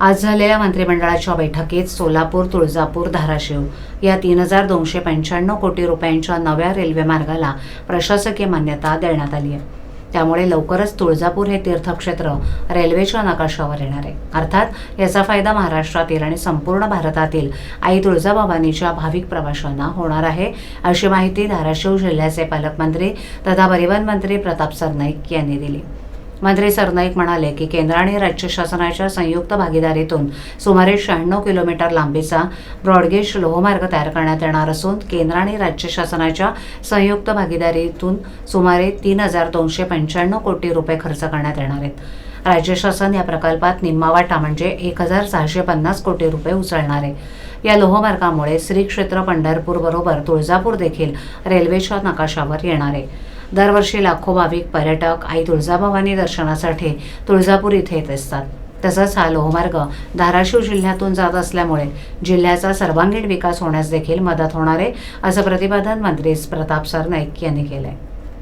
आज झालेल्या मंत्रिमंडळाच्या बैठकीत सोलापूर तुळजापूर धाराशिव या तीन हजार दोनशे पंच्याण्णव कोटी रुपयांच्या नव्या रेल्वे मार्गाला प्रशासकीय मान्यता देण्यात आली आहे. त्यामुळे लवकरच तुळजापूर हे तीर्थक्षेत्र रेल्वेच्या नकाशावर येणार आहे. अर्थात याचा फायदा महाराष्ट्रातील आणि संपूर्ण भारतातील आई तुळजाभवानीच्या भाविक प्रवाशांना होणार आहे अशी माहिती धाराशिव जिल्ह्याचे पालकमंत्री तथा परिवहन मंत्री प्रताप सरनाईक यांनी दिली. मंत्री सरनाईक म्हणाले की केंद्र आणि राज्य शासनाच्या संयुक्त भागीदारीतून सुमारे शहाण्णव किलोमीटर लांबीचा ब्रॉडगेज लोहमार्ग तयार करण्यात येणार असून केंद्र आणि राज्य शासनाच्या संयुक्त भागीदारीतून सुमारे तीन हजार दोनशे पंच्याण्णव कोटी रुपये खर्च करण्यात येणार आहेत. राज्य शासन या प्रकल्पात निम्मा वाटा म्हणजे एक हजार सहाशे पन्नास कोटी रुपये उचलणार आहे. या लोहमार्गामुळे श्री क्षेत्र पंढरपूर बरोबर तुळजापूर देखील रेल्वेच्या नकाशावर येणार आहे. दरवर्षी लाखो भाविक पर्यटक आई तुळजाभवानी दर्शनासाठी तुळजापूर इथे येत असतात. तसंच हा लोहमार्ग धाराशिव जिल्ह्यातून जात असल्यामुळे जिल्ह्याचा सर्वांगीण विकास होण्यास देखील मदत होणार आहे असं प्रतिपादन मंत्री प्रताप सरनाईक यांनी केलंय.